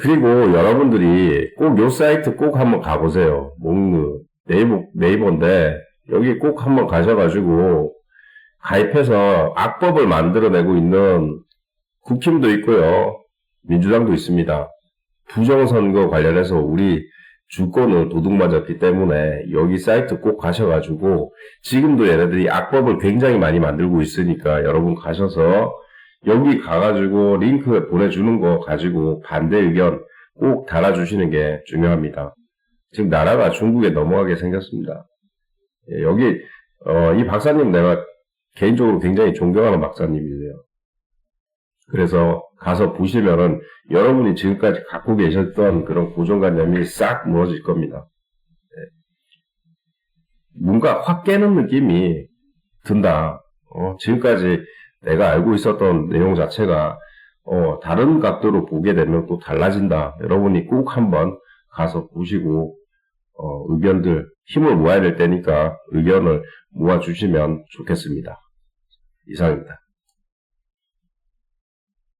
그리고 여러분들이 꼭 요 사이트 꼭 한번 가보세요. 몽느 네이버 네이버인데 여기 꼭 한번 가셔가지고 가입해서 악법을 만들어내고 있는 국힘도 있고요. 민주당도 있습니다. 부정선거 관련해서 우리 주권을 도둑맞았기 때문에 여기 사이트 꼭 가셔가지고 지금도 얘네들이 악법을 굉장히 많이 만들고 있으니까 여러분 가셔서 여기 가가지고 링크 보내주는 거 가지고 반대 의견 꼭 달아주시는 게 중요합니다. 지금 나라가 중국에 넘어가게 생겼습니다. 예, 여기 어, 이 박사님 내가 개인적으로 굉장히 존경하는 박사님이세요. 그래서 가서 보시면은 여러분이 지금까지 갖고 계셨던 그런 고정관념이 싹 무너질 겁니다. 예. 뭔가 확 깨는 느낌이 든다. 어, 지금까지 내가 알고 있었던 내용 자체가 어, 다른 각도로 보게 되면 또 달라진다. 여러분이 꼭 한번 가서 보시고 어, 의견들 힘을 모아야 될 때니까 의견을 모아주시면 좋겠습니다. 이상입니다.